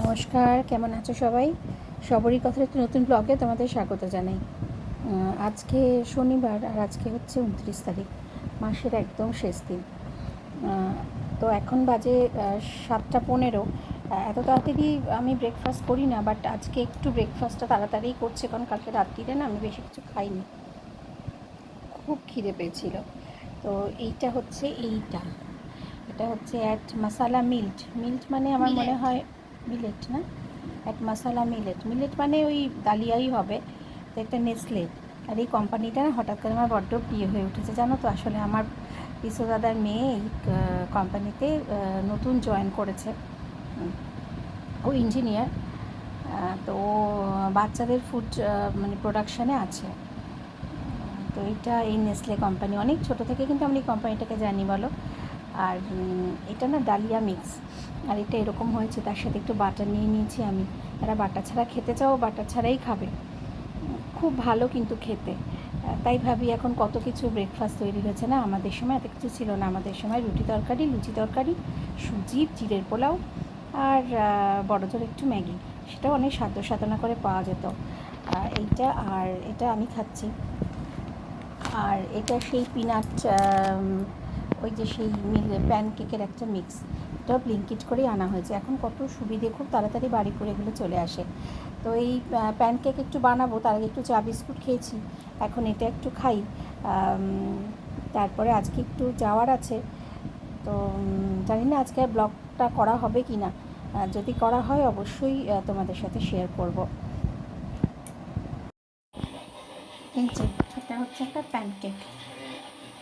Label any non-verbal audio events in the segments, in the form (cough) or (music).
নমস্কার কেমন আছো সবাই? সবরই কথার একটি নতুন ব্লগে তোমাদের স্বাগত জানাই। আজকে শনিবার আর আজকে হচ্ছে উনত্রিশ তারিখ মাসের একদম শেষ দিন। তো এখন বাজে সাতটা পনেরো। এত তাড়াতাড়ি আমি ব্রেকফাস্ট করি না বাট আজকে একটু ব্রেকফাস্টটা তাড়াতাড়ি করছে কারণ কালকে রাত্রিরে না আমি বেশি কিছু খাইনি। খুব খিদে পেয়েছিল। তো এইটা হচ্ছে এইটা এটা হচ্ছে অ্যাট মশালা মিল্ট মিল্ট মানে আমার মনে হয় মিলেট, না? এক মশালা মিলেট। মিলেট মানে ওই ডালিয়াই হবে, তো একটা নেসলে। আর এই কোম্পানিটা না হঠাৎ করে আমার বড্ড প্রিয় হয়ে উঠেছে, জানো তো? আসলে আমার পিসো দাদার মেয়ে এই কোম্পানিতে নতুন জয়েন করেছে। ও ইঞ্জিনিয়ার তো বাচ্চাদের ফুড মানে প্রোডাকশানে আছে। তো এটা এই নেসলে কোম্পানি। অনেক ছোট থেকে কিন্তু আমি এই কোম্পানিটাকে জানি, বলো? আর এটা না ডালিয়া মিক্স। আর এটা এরকম হয়েছে, তার সাথে একটু বাটার নিয়ে নিয়েছি আমি। এরা বাটা ছাড়া খেতে চাও, বাটার ছাড়াই খাবে। খুব ভালো কিন্তু খেতে। তাই ভাবি এখন কত কিছু ব্রেকফাস্ট তৈরি হয়েছে না? আমাদের সময় এত কিছু ছিল না। আমাদের সময় রুটি তরকারি, লুচি তরকারি, সুজি চিড়ের পোলাও আর বড় জোর একটু ম্যাগি। সেটাও অনেক সাধ্য সাধনা করে পাওয়া যেত। এইটা আর এটা আমি খাচ্ছি। আর এটা সেই পিনাট ওই যে সেই প্যানকেকের একটা মিক্স এটাও ব্লিঙ্কিট করেই আনা হয়েছে। এখন কত সুবিধে, খুব তাড়াতাড়ি বাড়ি করে এগুলো চলে আসে। তো এই প্যানকেক একটু বানাবো, তার আগে একটু চা বিস্কুট খেয়েছি, এখন এটা একটু খাই। তারপরে আজকে একটু যাওয়ার আছে। তো জানি না আজকে ব্লগটা করা হবে কি না। যদি করা হয় অবশ্যই তোমাদের সাথে শেয়ার করব। এই যে, এটা হচ্ছে একটা প্যানকেক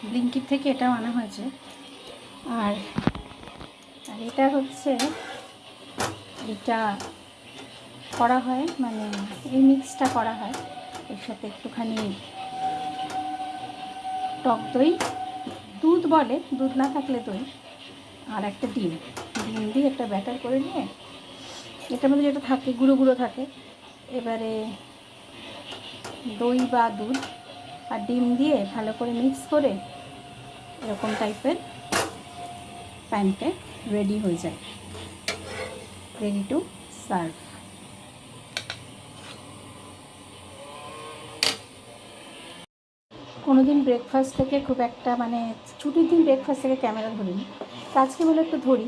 ব্লিঙ্কিট থেকে এটাও আনা হয়েছে। আর আর এটা হচ্ছে, এটা করা হয় মানে এই মিক্সটা করা হয়। এর সাথে একটুখানি টক দই, দুধ বলে, দুধ না থাকলে দই, আর একটা ডিম। ডিম দিয়ে একটা ব্যাটার করে নিয়ে, এটার মধ্যে যেটা থাকে, গুঁড়ো গুঁড়ো থাকে, এবারে দই বা দুধ আর ডিম দিয়ে ভালো করে মিক্স করে এরকম টাইপের প্যানকেক রেডি হয়ে যায়। রেডি টু সার্ভ কোনো দিন ব্রেকফাস্ট থেকে খুব একটা মানে ছুটির দিন ব্রেকফাস্ট থেকে ক্যামেরা ধরিনি। তো আজকে বলে একটু ধরি।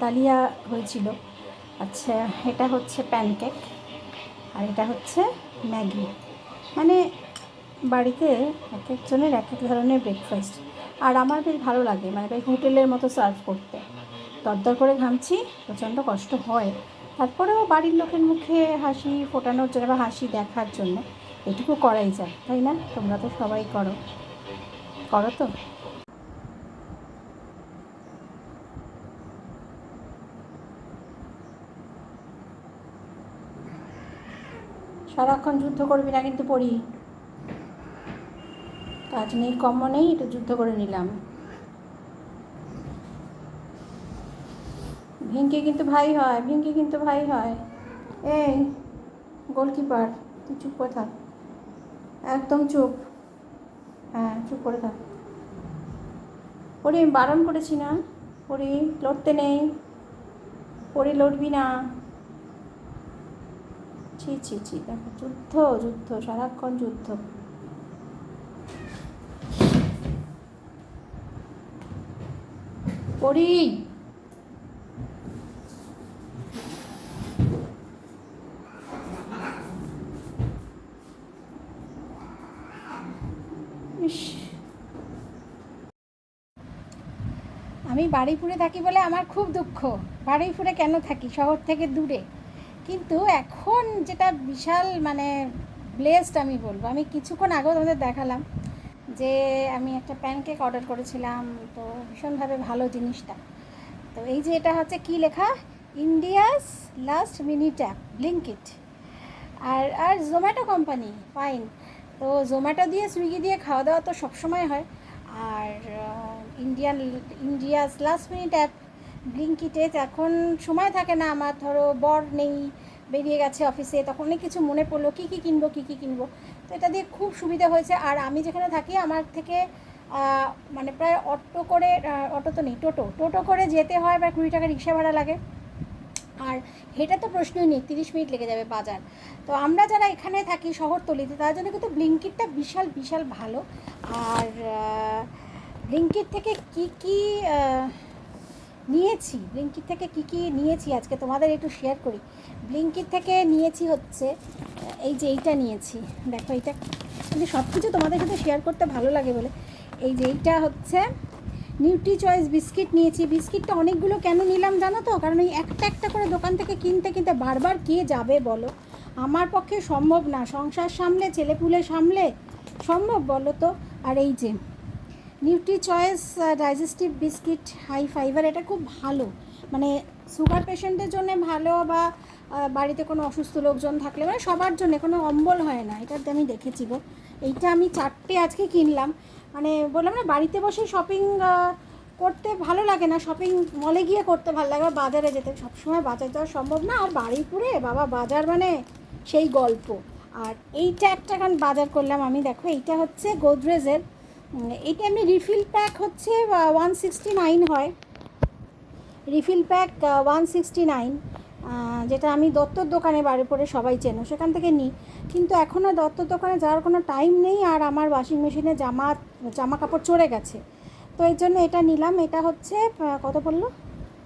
ডালিয়া হয়েছিল। আচ্ছা এটা হচ্ছে প্যানকেক আর এটা হচ্ছে ম্যাগি। মানে বাড়িতে এক একজনের এক এক ধরনের ব্রেকফাস্ট আর আমার বেশ ভালো লাগে মানে বেশ হোটেলের মতো সার্ভ করতে। দরদর করে ঘামছি, প্রচণ্ড কষ্ট হয়। তারপরেও বাড়ির লোকের মুখে হাসি ফোটানোর জন্য বা হাসি দেখার জন্য এটুকু করাই যায়, তাই না? তোমরা তো সবাই করো। করো তো? সারাক্ষণ যুদ্ধ করবি না কিন্তু পড়ি। কাজ নেই কম্ম নেই একটু যুদ্ধ করে নিলাম। ভিঙ্কি কিন্তু ভাই হয়, ভিঙ্কি কিন্তু ভাই হয়। এই, গোলকিপার, তুই চুপ করে থাক। একদম চুপ। হ্যাঁ চুপ করে থাক। পরি, আমি বারণ করেছি না? পরি, লড়তে নেই। পরি, লড়বি না। ছি ছি ছি, দেখো, যুদ্ধ যুদ্ধ, সারাক্ষণ যুদ্ধ। ইস। আমি বাড়িপুরে থাকি বলে আমার খুব দুঃখ। বাড়িপুরে কেন থাকি? শহর থেকে দূরে। কিন্তু এখন যেটা বিশাল মানে ব্লেসড আমি বলব। আমি কিছুক্ষণ আগেও তোমাদের দেখালাম। যে আমি একটা প্যানকেক অর্ডার করেছিলাম, তো ভীষণভাবে ভালো জিনিসটা। তো এই যে এটা হচ্ছে কি লেখা? India's last minute app Blinkit আর আর জোম্যাটো কোম্পানি ফাইন তো জোম্যাটো দিয়ে সুইগি দিয়ে খাওয়া দাওয়া তো সবসময় হয়। আর Indian India's last minute app ব্লিঙ্কিটে এখন সময় থাকে না, আমার ধরো বর নেই। বেরিয়ে গেছে অফিসে তখন অনেক কিছু মনে পড়ল, কী কী কিনবো, কী কী কিনবো। তো এটা দিয়ে খুব সুবিধা হয়েছে, আর আমি যেখানে থাকি, আমার থেকে মানে প্রায় অটো করে অটো তো নেই, টোটো। টোটো করে যেতে হয় বা কুড়ি টাকা রিক্সা ভাড়া লাগে। আর হেঁটে তো প্রশ্নই নেই, তিরিশ মিনিট লেগে যাবে বাজার। তো আমরা যারা এখানে থাকি, শহরতলিতে, তার জন্য কিন্তু ব্লিঙ্কিটটা বিশাল বিশাল ভালো। আর ব্লিঙ্কিট থেকে কি কি নিয়েছি। ব্লিঙ্কিট থেকে কি কি নিয়েছি আজকে তোমাদের একটু শেয়ার করি। ব্লিঙ্কিট থেকে নিয়েছি হচ্ছে এই যে এইটা নিয়েছি। দেখো এইটা কিন্তু সব কিছু তোমাদের সাথে শেয়ার করতে ভালো লাগে বলে। এই যে এইটা হচ্ছে নিউট্রি চয়েস বিস্কিট নিয়েছি বিস্কিটটা অনেকগুলো কেন নিলাম জানো তো? কারণ এই একটা একটা করে দোকান থেকে কিনতে কিনতে বারবার কে যাবে বলো? আমার পক্ষে সম্ভব না। সংসার সামলে, ছেলেপুলে সামলে, সম্ভব বলো তো? আর এই যে nutri choice digestive biscuit high fibre এটা খুব ভালো। মানে সুগার পেশেন্টের জন্য ভালো বা বাড়িতে কোনো অসুস্থ লোকজন থাকলে মানে সবার জন্য, কোনো অম্বল হয় না। এটাতে আমি দেখেছি গো। এইটা আমি চারটে আজকে কিনলাম। মানে বললাম না, বাড়িতে বসে শপিং করতে ভালো লাগে না। শপিং মলে গিয়ে করতে ভালো লাগে বা বাজারে যেতে। সবসময় বাজার যাওয়া সম্ভব না, আর বাড়িপুরে বাবা বাজার মানে সেই গল্প। আর এইটা একটা কারণ বাজার করলাম আমি। দেখো, এইটা হচ্ছে গোদরেজের এইটা এমনি রিফিল প্যাক হচ্ছে ওয়ান সিক্সটি নাইন হয়। Refill pack one sixty nine যেটা আমি দত্তর দোকানে বাড়ি পরে সবাই চেনো সেখান থেকে নিই। কিন্তু এখন আর দত্তর দোকানে যাওয়ার কোনো টাইম নেই আর আমার ওয়াশিং মেশিনে জামা জামা কাপড় চড়ে গেছে। তো এর জন্য এটা নিলাম এটা হচ্ছে কত পড়ল?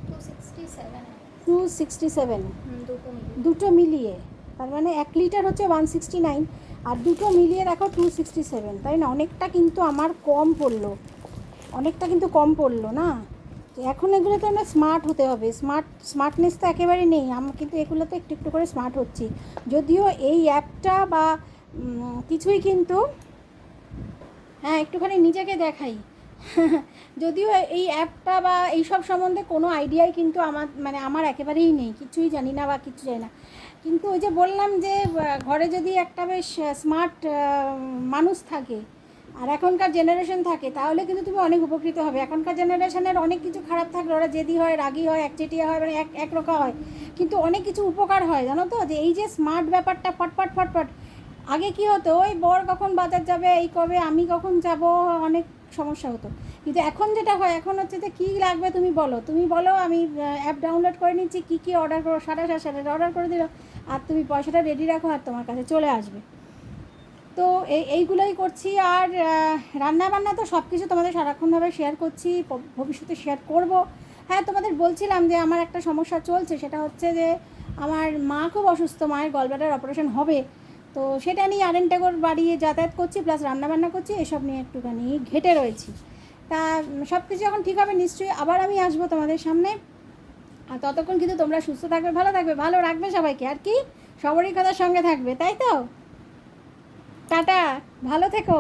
Two sixty seven two sixty seven দুটো মিলিয়ে। দুটো মিলিয়ে। তার মানে এক লিটার হচ্ছে ওয়ান সিক্সটি নাইন আর দুটো মিলিয়ে দেখো টু সিক্সটি সেভেন তাই না? অনেকটা কিন্তু আমার কম পড়ল। অনেকটা কিন্তু কম পড়ল না? এখন এগুলো তো আমরা স্মার্ট হতে হবে। স্মার্ট স্মার্টনেস তো একেবারে নেই। আমি কিন্তু এগুলোতে একটু একটু করে স্মার্ট হচ্ছি। যদিও এই অ্যাপটা বা কিছুই কিন্তু হ্যাঁ একটুখানি নিজেকে দেখাই। (laughs) যদিও এই অ্যাপটা বা এইসব সম্বন্ধে কোনো আইডিয়াই কিন্তু আমার মানে আমার একেবারেই নেই, কিছুই জানি না বা কিছু জানি না। কিন্তু ওই যে বললাম যে ঘরে যদি একটা বেশ স্মার্ট মানুষ থাকে, আর এখনকার জেনারেশন থাকে, তাহলে কিন্তু তুমি অনেক উপকৃত হবে। এখনকার জেনারেশনের অনেক কিছু খারাপ থাকলে, ওরা জেদি হয়, রাগি হয়, একচেটিয়া হয় মানে এক একরকা হয়। কিন্তু অনেক কিছু উপকার হয়, জানো তো? যে এই যে স্মার্ট ব্যাপারটা, ফটফট ফটফট আগে কি হতো, ওই বর কখন বাজার যাবে, এই কবে, আমি কখন যাব, অনেক সমস্যা হতো। কিন্তু এখন যেটা হয়, এখন হচ্ছে যে কী লাগবে তুমি বলো। তুমি বলো, আমি অ্যাপ ডাউনলোড করে নিচ্ছি, কী কী অর্ডার করো সাড়ে সাড়ে অর্ডার করে দিল, আর তুমি পয়সাটা রেডি রাখো আর তোমার কাছে চলে আসবে। তো এই, এইগুলোই করছি আর রান্না বান্না তো সব কিছু তোমাদের সারাক্ষণভাবে শেয়ার করছি ভবিষ্যতে শেয়ার করব। হ্যাঁ তোমাদের বলছিলাম যে আমার একটা সমস্যা চলছে, সেটা হচ্ছে যে আমার মা খুব অসুস্থ, মায়ের গলব্লাডার অপারেশন হবে। তো সেটা নিয়ে আরেন আরেনটাগর বাড়িয়ে যাতায়াত করছি প্লাস রান্নাবান্না করছি, এসব নিয়ে একটুখানি ঘেটে রয়েছি। তা সব কিছু যখন ঠিক হবে নিশ্চয়ই, আবার আমি আসব তোমাদের সামনে। আর ততক্ষণ কিন্তু তোমরা সুস্থ থাকবে, ভালো থাকবে, ভালো রাখবে সবাইকে। আর কি? সবারই কথার সঙ্গে থাকবে, তাই তো? টাটা, ভালো থেকো।